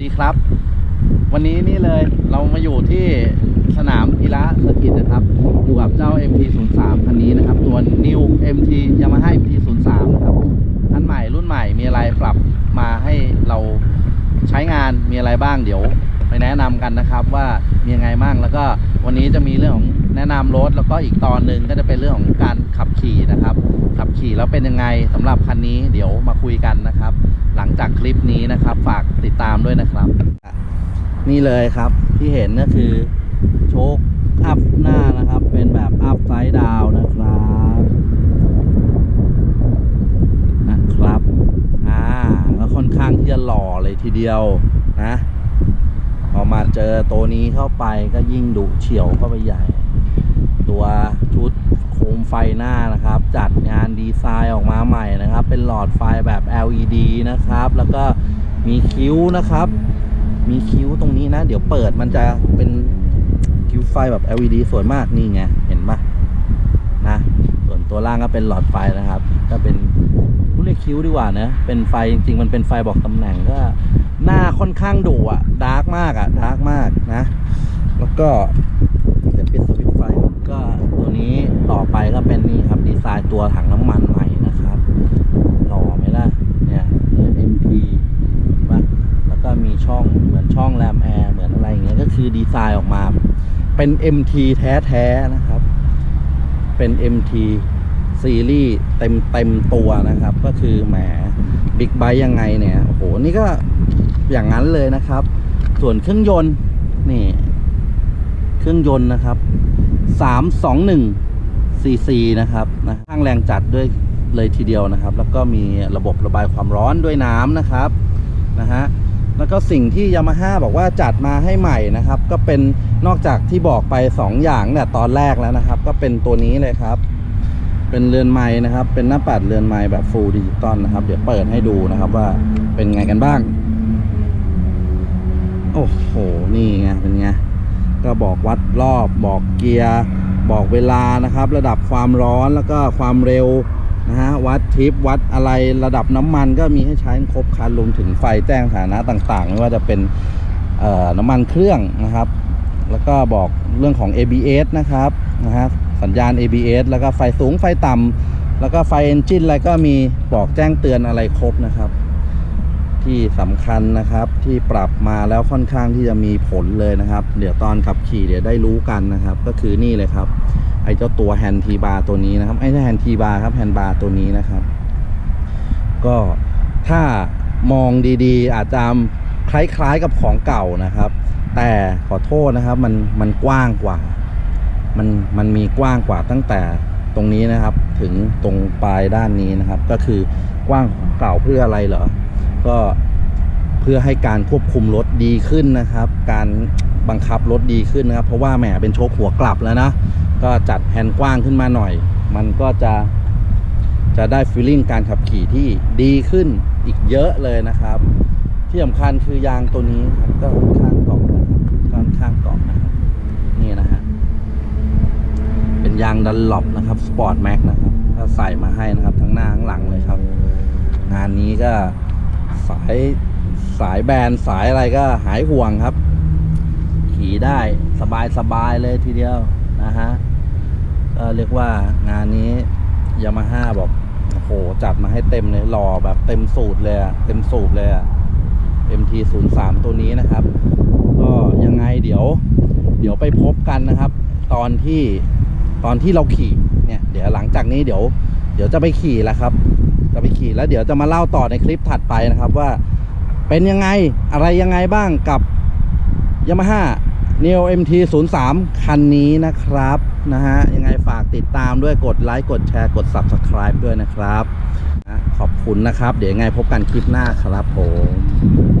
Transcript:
ดีครับ วันนี้นี่เลยเรามาอยู่ที่สนามกีฬาสถิตนะครับ อยู่กับเจ้า MT03 คันนี้นะครับ ตัว New MT Yamaha MT03 นะครับคันใหม่รุ่นใหม่มีอะไรปรับมาให้เราใช้งานมีอะไรบ้างเดี๋ยว ไปแนะนำกันนะครับว่ามียังไงบ้างแล้วก็วันนี้จะมีเรื่องของแนะนำรถแล้วก็อีกตอนหนึ่งก็จะเป็นเรื่องของการขับขี่นะครับ ขับขี่แล้วเป็นยังไงสำหรับคันนี้เดี๋ยวมาคุยกันนะครับ หลังจากคลิปนี้นะครับ ฝากติดตามด้วยนะครับ นี่เลยครับที่เห็นก็คือโชคอัพหน้านะครับ เป็นแบบอัพไซด์ดาวนะครับนะครับ อ่าก็ค่อนข้างที่จะหล่อเลยทีเดียวนะ อมาเจอตัวนี้เข้าไปก็ยิ่งดุเฉียวเข้าไปใหญ่ ตัวชุดโคมไฟหน้านะครับ จัดงานดีไซน์ออกมาใหม่นะครับ เป็นหลอดไฟแบบ LED นะครับ แล้วก็มีคิ้วนะครับ มีคิ้วตรงนี้นะ เดี๋ยวเปิดมันจะเป็นคิ้วไฟแบบ LED สวยมากนี่ไงเห็นปะนะ ส่วนตัวล่างก็เป็นหลอดไฟนะครับ ก็เป็นเรียกคิ้วดีกว่านะเป็นไฟจริงๆมันเป็นไฟบอกตำแหน่งก็ หน้าค่อนข้างดุอะดาร์กมากอะดาร์กมากนะ แล้วก็เดี๋ยวปิดสวิตช์ไฟก็ตัวนี้ต่อไปก็เป็นนี่ครับ ดีไซน์ตัวถังน้ำมันใหม่นะครับหล่อไหมล่ะเนี่ย MT ป่ะแล้วก็มีช่องเหมือนช่องแรมแอร์เหมือนอะไรอย่างเงี้ยก็คือดีไซน์ออกมาเป็น MT แท้ๆนะครับ เป็น MT ซีรีส์เต็มเต็มตัวนะครับ ก็คือแหมบิ๊กไบยังไงเนี่ยโอ้โหนี่ก็ อย่างนั้นเลยนะครับ ส่วนเครื่องยนต์นี่ เครื่องยนต์นะครับ321 cc นะครับนะข้างแรงจัดด้วยเลยทีเดียวนะครับ แล้วก็มีระบบระบายความร้อนด้วยน้ำนะครับนะฮะแล้วก็สิ่งที่ยามาฮ่าบอกว่าจัดมาให้ใหม่นะครับ ก็เป็นนอกจากที่บอกไป 2 อย่างเนี่ยตอนแรกแล้วนะครับ ก็เป็นตัวนี้เลยครับ เป็นเรือนไม้นะครับ เป็นหน้าปัดเรือนไม้แบบฟูลดิจิตอลนะครับ เดี๋ยวเปิดให้ดูนะครับว่าเป็นไงกันบ้าง โอ้โห นี่ไง เป็นไง ก็บอกวัดรอบ บอกเกียร์ บอกเวลานะครับ ระดับความร้อนแล้วก็ความเร็วนะฮะ วัดทิป วัดอะไร ระดับน้ำมันก็มีให้ใช้ครบคันรวมถึงไฟแจ้งสถานะต่างๆ ไม่ว่าจะเป็นเอ่อน้ำมันเครื่องนะครับ แล้วก็บอกเรื่องของ ABS นะครับนะฮะ สัญญาณ ABS แล้วก็ไฟสูงไฟต่ำแล้วก็ไฟเอนจินอะไรก็มีบอกแจ้งเตือนอะไรครบนะครับ ที่สำคัญนะครับที่ปรับมาแล้วค่อนข้างที่จะมีผลเลยนะครับ เดี๋ยวตอนขับขี่เดี๋ยวได้รู้กันนะครับ ก็คือนี่เลยครับ ไอ้เจ้าตัวแฮนด์ทีบาร์ตัวนี้นะครับไอ้แฮนด์ทีบาร์ครับแฮนด์บาร์ตัวนี้นะครับ ก็ถ้ามองดีๆ อาจจะคล้ายๆกับของเก่านะครับ แต่ขอโทษนะครับมันมันกว้างกว่า มันมันมีกว้างกว่าตั้งแต่ตรงนี้นะครับ ถึงตรงปลายด้านนี้นะครับ ก็คือกว้างของเก่าเพื่ออะไรเหรอ ก็เพื่อให้การควบคุมรถดีขึ้นนะครับ การบังคับรถดีขึ้นนะครับ เพราะว่าแหมเป็นโชคหัวกลับแล้วนะ ก็จัดแฮนด์กว้างขึ้นมาหน่อย มันก็จะจะได้ฟีลลิ่งการขับขี่ที่ดีขึ้นอีกเยอะเลยนะครับ ที่สำคัญคือยางตัวนี้ครับก็ข้างกล่องนะครับข้างข้างกล่องนะครับนี่นะฮะเป็นยางดันหลบนะครับสปอร์ตแม็กนะครับก็ใส่มาให้นะครับทั้งหน้าทั้งหลังเลยครับ งานนี้ก็ สายสายแบนสายอะไรก็หายห่วงครับ ขี่ได้สบายสบายเลยทีเดียวนะฮะก็เรียกว่างานนี้ยามาฮ่าบอกโอ้โหจัดมาให้เต็มเลยหล่อแบบเต็มสูตรเลยเต็มสูบเลยอะ MT03 ตัวนี้นะครับ ก็ยังไงเดี๋ยว เดี๋ยวไปพบกันนะครับ ตอนที่ตอนที่เราขี่เนี่ย เดี๋ยวหลังจากนี้เดี๋ยว เดี๋ยวจะไปขี่แล้วครับ จะไปขี่แล้วเดี๋ยวจะมาเล่าต่อในคลิปถัดไปนะครับว่าเป็นยังไงอะไรยังไงบ้างกับ Yamaha Neo MT 0 3คันนี้นะครับนะฮะยังไงฝากติดตามด้วยกดไลค์กดแชร์กด Subscribe ด้วยนะครับ ขอบคุณนะครับ เดี๋ยวยังไงพบกันคลิปหน้าครับผม